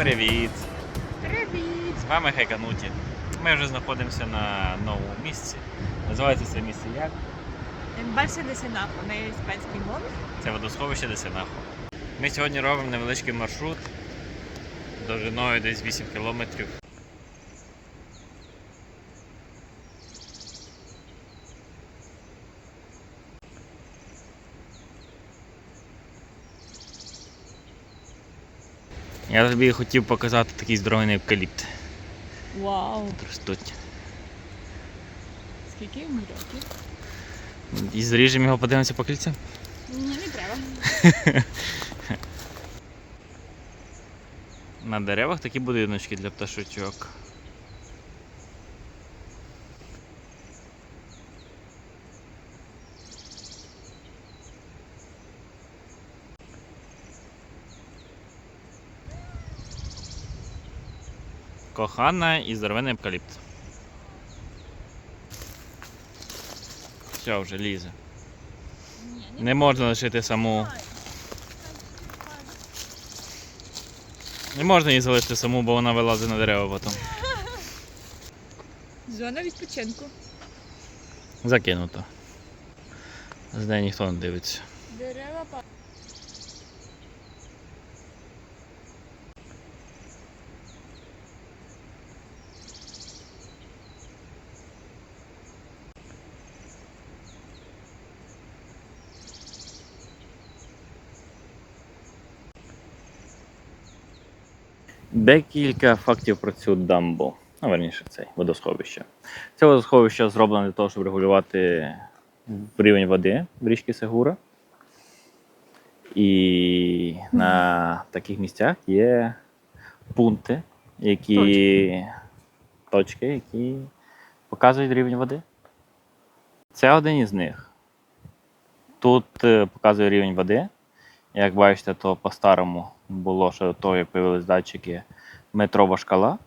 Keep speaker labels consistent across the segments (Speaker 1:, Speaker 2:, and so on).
Speaker 1: Привіт!
Speaker 2: Привіт!
Speaker 1: З вами Хекануті. Ми вже знаходимося на новому місці. Називається це місце як?
Speaker 2: Бальше де Сенахо, на іспанській мові.
Speaker 1: Це водосховище Десенахо. Ми сьогодні робимо невеличкий маршрут довжиною десь 8 кілометрів. Я тобі хотів показати такий здоровий евкаліпт.
Speaker 2: Вау!
Speaker 1: Тут ростуть.
Speaker 2: Скільки йому років?
Speaker 1: І зріжемо його, подивимося по кільцям.
Speaker 2: Ні, не треба.
Speaker 1: На деревах такі будиночки для пташечок. Кохана і здоровений евкаліпт. Все, вже лізе. Не можна лишити саму. Не можна її залишити саму, бо вона вилазить на дерева потім.
Speaker 2: Зона відпочинку.
Speaker 1: Закинуто. З неї ніхто не дивиться.
Speaker 2: Дерева
Speaker 1: Декілька фактів про цю дамбу. Ну, верніше, цей водосховище. Це водосховище зроблене для того, щоб регулювати рівень води в річці Сегура. І на таких місцях є пункти, які точки, які показують рівень води. Це один із них. Тут е, показує рівень води. Як бачите, то по-старому було ще до того, як появились датчики метрова шкала.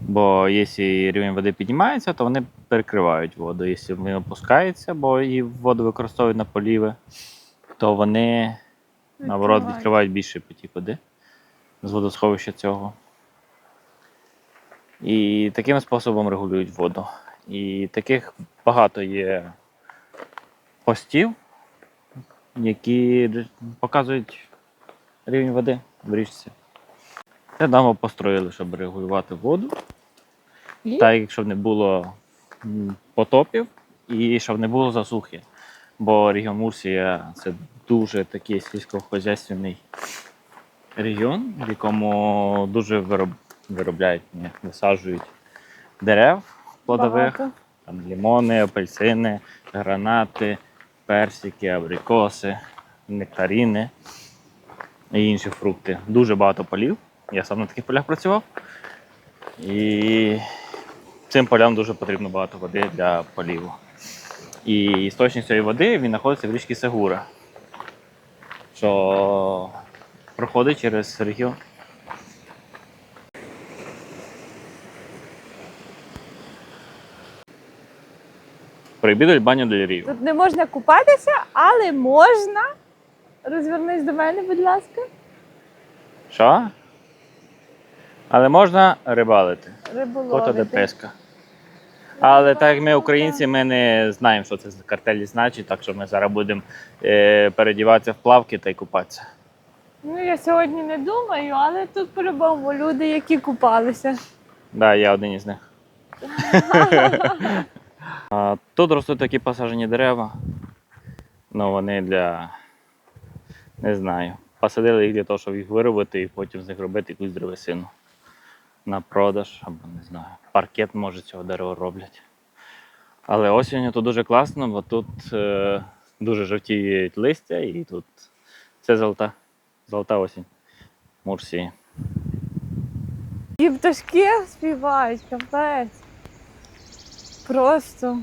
Speaker 1: Бо якщо рівень води піднімається, то вони перекривають воду. Якщо він опускається, бо її воду використовують на поліви, то вони наоборот
Speaker 2: Відкривають.
Speaker 1: відкривають більше потік води з водосховища цього. І таким способом регулюють воду. І таких багато є постів, які показують рівень води в річці. Це дамо построїли, щоб регулювати воду,
Speaker 2: І?
Speaker 1: так як щоб не було потопів і щоб не було засухи. Бо регіон Мурсія це дуже такий сільськогосподарський регіон, в якому дуже вироб... виробляють, ні, висаджують дерев плодових.
Speaker 2: Багато.
Speaker 1: Там лімони, апельсини, гранати, персики, абрикоси, нектаріни і інші фрукти. Дуже багато полів. Я сам на таких полях працював. І цим полям дуже потрібно багато води для поліву. І істочник цієї води він знаходиться в річці Сегура, що проходить через регіон. Прибідуть баню для рів.
Speaker 2: Тут не можна купатися, але можна. Розвернись до мене, будь ласка.
Speaker 1: Що? Але можна рибалити. Кота де песка. Але так як ми українці, ми не знаємо, що це за картелі значить, так що ми зараз будемо е, передіватися в плавки та й купатися.
Speaker 2: Ну, я сьогодні не думаю, але тут по-любому люди, які купалися.
Speaker 1: Так, да, я один із них. А, Тут ростуть такі посаджені дерева. Ну, вони для. Не знаю. Посадили їх для того, щоб їх виробити і потім з них робити якусь древесину. На продаж або не знаю. Паркет може цього дерева роблять. Але осінню тут дуже класно, бо тут е, дуже жовтіють листя і тут це золота, золота осінь. Мурсії.
Speaker 2: І пташки співають, капець. Просто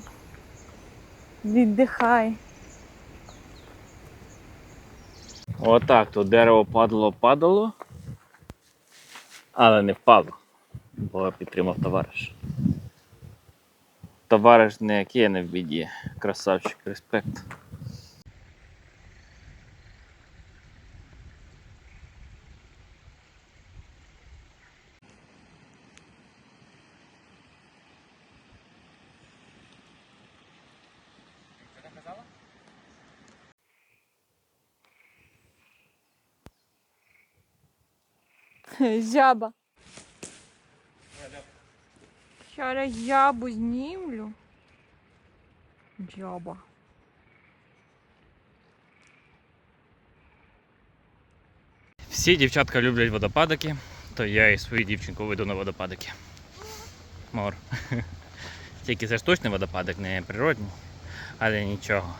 Speaker 2: віддихай.
Speaker 1: Отак тут дерево падало, падало, але не впало, бо підтримав товариш. Товариш не який не в біді. Красавчик, респект.
Speaker 2: Жаба. Зараз жабу знімлю. Жаба.
Speaker 1: Всі дівчатка люблять водопадики, то я і свою дівчинку веду на водопадики. Мор. Тільки це ж точно водопадик, не природний, але нічого.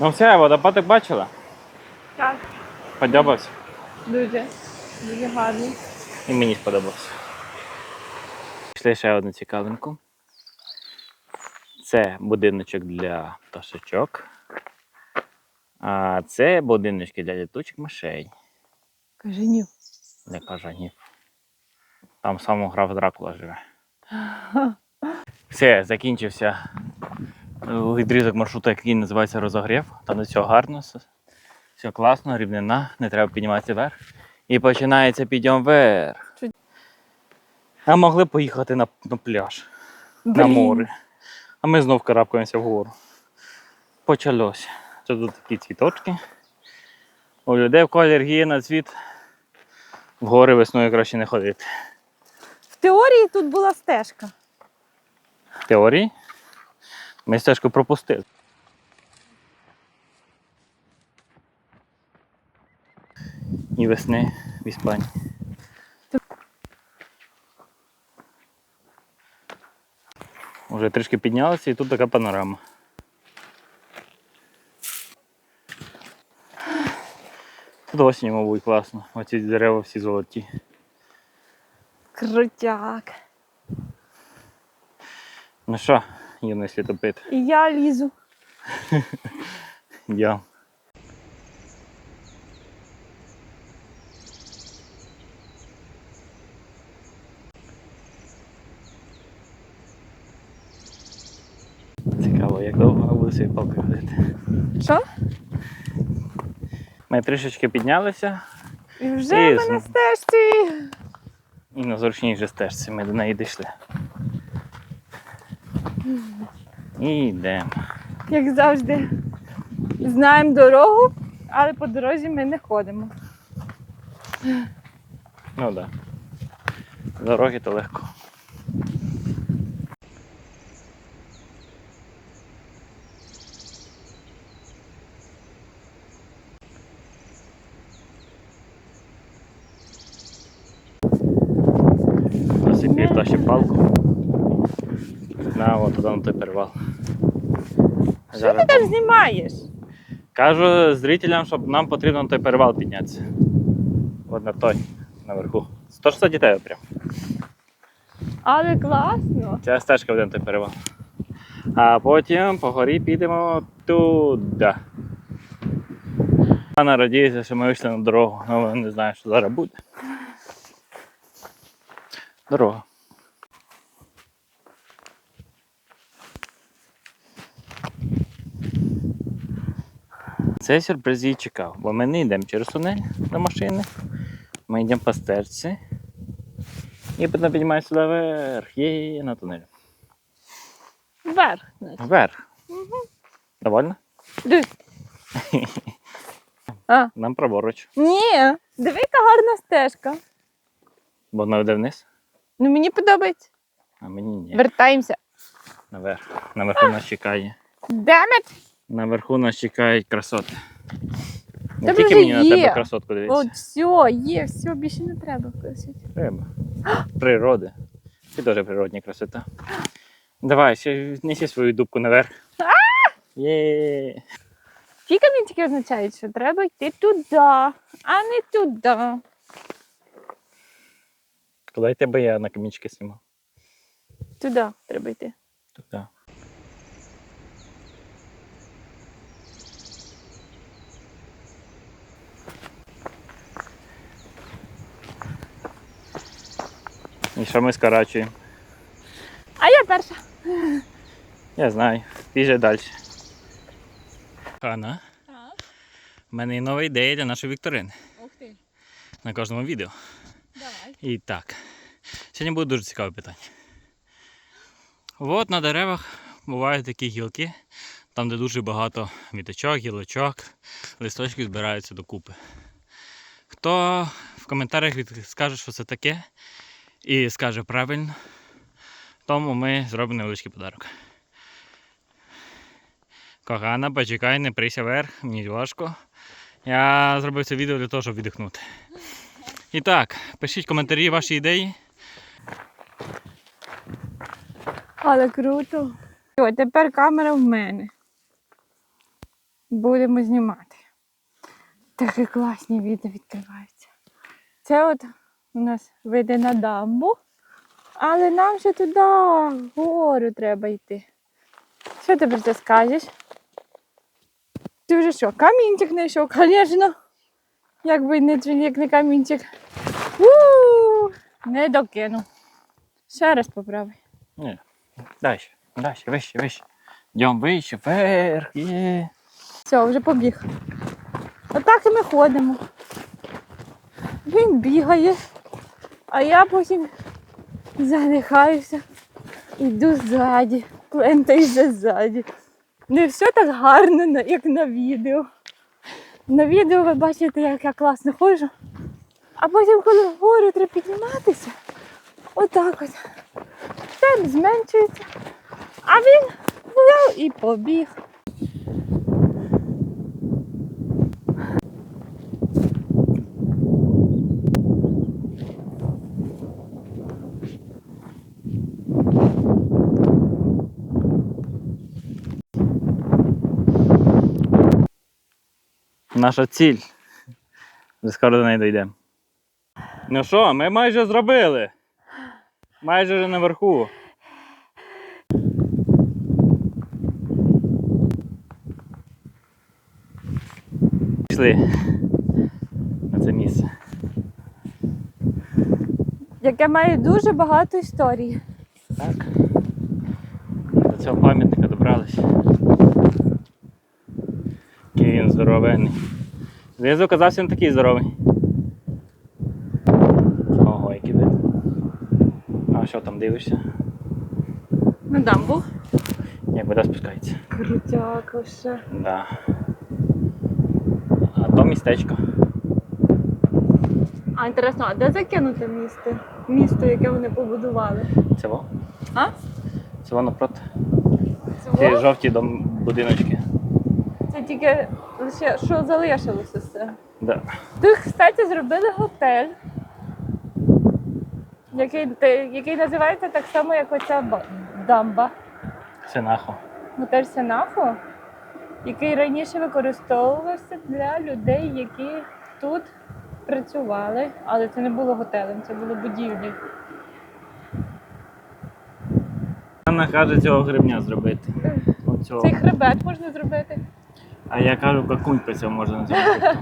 Speaker 1: Ну все, водопадик бачила?
Speaker 2: Так,
Speaker 1: Подобався.
Speaker 2: дуже. Дуже гарний.
Speaker 1: І мені сподобався. Пішли ще одну цікавинку. Це будиночок для пташечок. А це будиночки для літучих мишей,
Speaker 2: Каженів.
Speaker 1: для кажанів. Там сам граф Дракула живе. Все, закінчився відрізок маршруту, який називається розогрів. Там все гарно, все- класно, рівнина, не треба підніматися вверх. І починається підйом вверх. А могли поїхати на, на пляж, на море. А ми знов карабкаємося вгору. Почалося. Це тут такі цвіточки. У людей, в алергія на цвіт, в гори весною краще не ходити.
Speaker 2: В теорії тут була стежка.
Speaker 1: В теорії ми стежку пропустили. І весни в Іспанії. Уже трішки піднялися і тут така панорама. Тут осінь, мабуть, класно. Оці дерева всі золоті.
Speaker 2: Крутяк.
Speaker 1: Ну що, юний світопит,
Speaker 2: І я лізу.
Speaker 1: я. Цікаво, як довго буде свій палки ходити.
Speaker 2: Що?
Speaker 1: Ми трішечки піднялися
Speaker 2: І вже
Speaker 1: І
Speaker 2: ми на
Speaker 1: знову.
Speaker 2: стежці.
Speaker 1: і на зручнішій стежці ми до неї дійшли. І йдемо.
Speaker 2: Як завжди. Знаємо дорогу, але по дорозі ми не ходимо.
Speaker 1: Ну так. Да. Дороги то легко. До сих пір тащить палку. На, от туди на той перевал.
Speaker 2: Що ти там знімаєш?
Speaker 1: Кажу зрителям, щоб нам потрібно на той перевал піднятися. От на той, наверху. 160 дітей прям.
Speaker 2: Але класно.
Speaker 1: Ця стежка веде на той перевал. А потім по горі підемо туди. Вона радіється, що ми вийшли на дорогу, але не знаю, що зараз буде. Дорога. Цей сюрприз її чекав, бо ми не йдемо через тунель до машини. Ми йдемо по стежці. І потім піднімаємося сюди вверх. Є на тунель.
Speaker 2: Вверх. значить.
Speaker 1: Вверх. Довольно?
Speaker 2: Дивись. А,
Speaker 1: Нам праворуч.
Speaker 2: ні, диви, яка гарна стежка.
Speaker 1: Бо вона йде вниз,
Speaker 2: Ну мені подобається.
Speaker 1: а мені ні.
Speaker 2: Вертаємося.
Speaker 1: Наверх. Наверху нас чекає.
Speaker 2: Демет.
Speaker 1: Наверху нас чекають красоти. Не тільки мені на тебе красотку дивитися.
Speaker 2: От все, є, все, більше не треба просити.
Speaker 1: Треба. Природи. Ти теж природні красота. Давай, ще неси свою дубку наверх. Є.
Speaker 2: Ті камінчики означають, що треба йти туди, а не туди.
Speaker 1: Куди тебе я на камінчики знімав?
Speaker 2: Туди треба йти.
Speaker 1: Туди. І що ми скорачуємо?
Speaker 2: А я перша.
Speaker 1: Я знаю. Біжи далі. Хана, У мене є нова ідея для нашої вікторини
Speaker 2: Ух ти,
Speaker 1: на кожному відео.
Speaker 2: давай.
Speaker 1: І так. Сьогодні буде дуже цікаве питання. От на деревах бувають такі гілки, там, де дуже багато віточок, гілочок, листочки збираються докупи. Хто в коментарях скаже, що це таке, і скаже правильно, тому ми зробимо невеличкий подарок. Кохана, почекай, не прийся вверх, мені важко. Я зробив це відео для того, щоб віддихнути. І так, пишіть коментарі ваші ідеї.
Speaker 2: Але круто. О, тепер камера в мене. Будемо знімати. Такі класні відео відкриваються. Це от у нас вийде на дамбу, але нам ще туди, вгору треба йти. Що ти про це скажеш? Ти вже що, камінчик знайшов, звісно. Якби не, як не камінчик. у Не докину. Ще раз поправий.
Speaker 1: Ні. Далі, далі, вище, вище. Йдемо вище, вверх, є.
Speaker 2: Все, вже побіг. Отак і ми ходимо. Він бігає, а я потім задихаюся, іду ззаді, плентаюся ззаді. Не все так гарно, як на відео. На відео ви бачите, як я класно ходжу. А потім, коли вгору треба підніматися, отак от. Темп зменшується. А він взяв і побіг.
Speaker 1: Наша ціль. Вже скоро до неї дійдемо. Ну що, ми майже зробили. Майже вже наверху. Пішли на це місце.
Speaker 2: яке має дуже багато історій.
Speaker 1: Так. До цього пам'ятника добрались. Здоровенний. Знизу казався він такий здоровий. Ого, який вид. А що там дивишся?
Speaker 2: На дамбу.
Speaker 1: Як вода спускається.
Speaker 2: Крутяк ще.
Speaker 1: Да. А то містечко.
Speaker 2: А інтересно, а де закинуте місто? Місто, яке вони побудували?
Speaker 1: Це во?
Speaker 2: А?
Speaker 1: Це воно проти.
Speaker 2: Це,
Speaker 1: жовті будиночки.
Speaker 2: це тільки лише що залишилося все.
Speaker 1: Да.
Speaker 2: Тут, кстати, зробили готель, який, який називається так само, як оця дамба.
Speaker 1: Синахо.
Speaker 2: Готель Сенафо, який раніше використовувався для людей, які тут працювали, але це не було готелем, це було будівлею.
Speaker 1: Анна каже цього грибня зробити. Оцього.
Speaker 2: Цей хребет можна зробити.
Speaker 1: А я кажу, какунька цього можна зробити.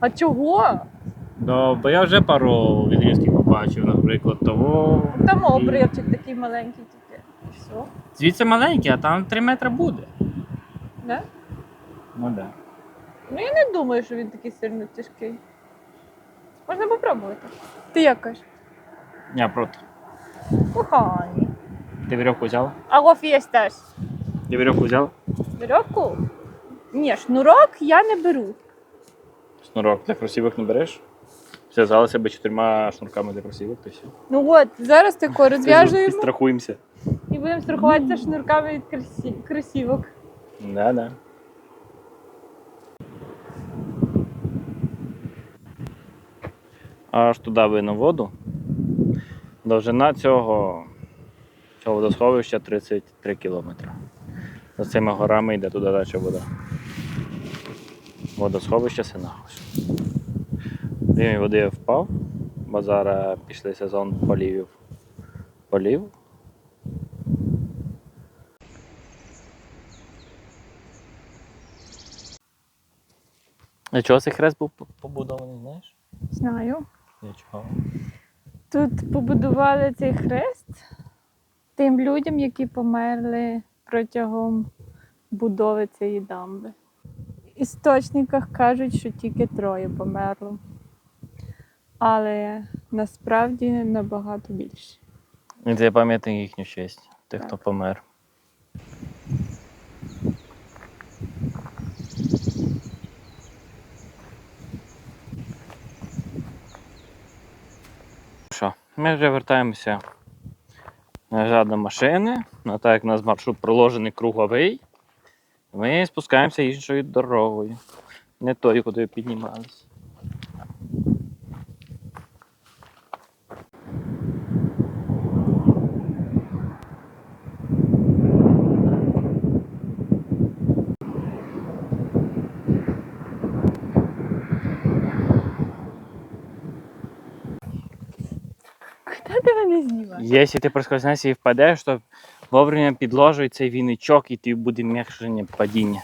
Speaker 2: А чого?
Speaker 1: Ну, бо я вже пару відрізків побачив, наприклад, того.
Speaker 2: Там обривчик такий маленький тільки. І Все.
Speaker 1: Звідси маленький, а там 3 метри буде.
Speaker 2: Да?
Speaker 1: Ну да.
Speaker 2: Ну я не думаю, що він такий сильно тяжкий. Можна попробувати. Ти як кажеш?
Speaker 1: Я проти.
Speaker 2: Коханий.
Speaker 1: Ти вірьовку взяла?
Speaker 2: Алло, фєсташ.
Speaker 1: Ти вірьовку взяла?
Speaker 2: Вірьовку? Ні, шнурок я не беру.
Speaker 1: Шнурок для кросівок не береш? Зв'язали себе чотирма шнурками для кросівок, то все.
Speaker 2: Ну от, зараз тако розв'яжуємо
Speaker 1: Страхуємося.
Speaker 2: і будемо страхуватися шнурками від кросі- кросівок.
Speaker 1: Да, да. Аж туди вину воду. Довжина цього, цього водосховища 33 кілометри. За цими горами йде туди далі вода. Водосховище Синахос. Рівень води впав, бо зараз пішли сезон полівів. Полів. А чого цей хрест був побудований, знаєш?
Speaker 2: Знаю.
Speaker 1: Для чого?
Speaker 2: Тут побудували цей хрест тим людям, які померли протягом будови цієї дамби. Істочниках кажуть, що тільки троє померло. Але насправді набагато більше.
Speaker 1: І це пам'ятник їхню честь, тих, хто помер. Що, ми вже вертаємося назад до машини. Ну, так як у нас маршрут проложений круговий, ми спускаємося іншою дорогою. Не тою, куди піднімалися.
Speaker 2: Куди ти мене знімаєш?
Speaker 1: Якщо ти проскользнешся і впадеш, то вовремя підложуй цей віничок і тобі буде м'якшення падіння.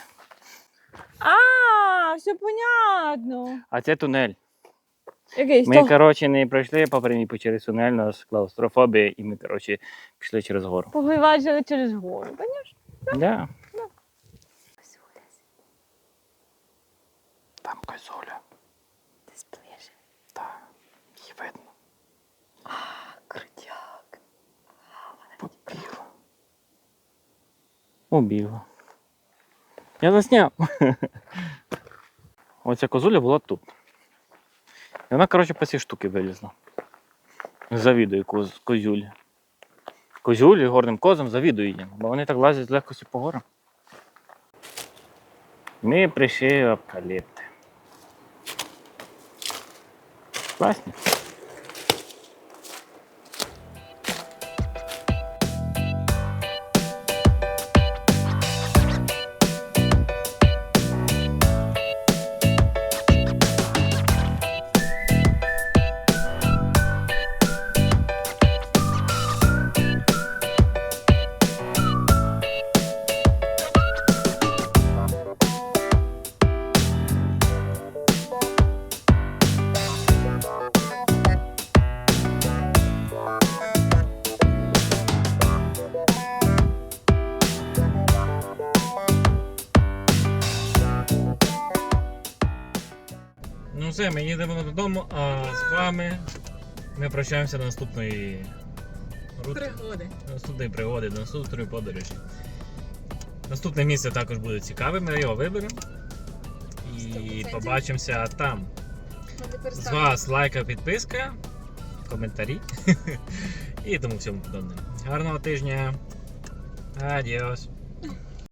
Speaker 2: А, все понятно.
Speaker 1: А це тунель.
Speaker 2: Якийсь
Speaker 1: Ми, коротше, не пройшли по прямій по через тунель, у нас клаустрофобія, і ми, коротше, пішли через гору.
Speaker 2: Погливаджили через гору. Понятно?
Speaker 1: Да. Там козуля,
Speaker 2: Ти сплиш.
Speaker 1: так, її видно.
Speaker 2: Крутяк.
Speaker 1: Побігла. Убігла. Я засняв. Оця козуля була тут. І вона, коротше, по цій штуки вилізла. Завідує коз, козюлі. Козюлі горним козам завідує їм, бо вони так лазять з легкості по горам. Ми прийшли в апкаліпти. Класні. Все, ми їдемо додому, а з вами ми прощаємося до наступної
Speaker 2: Пригоди.
Speaker 1: наступної пригоди, до наступної подорожі. Наступне місце також буде цікаве, ми його виберемо. І
Speaker 2: 100%.
Speaker 1: побачимося там. З вас лайка, підписка, коментарі і тому всьому подобне. Гарного тижня. Адіос.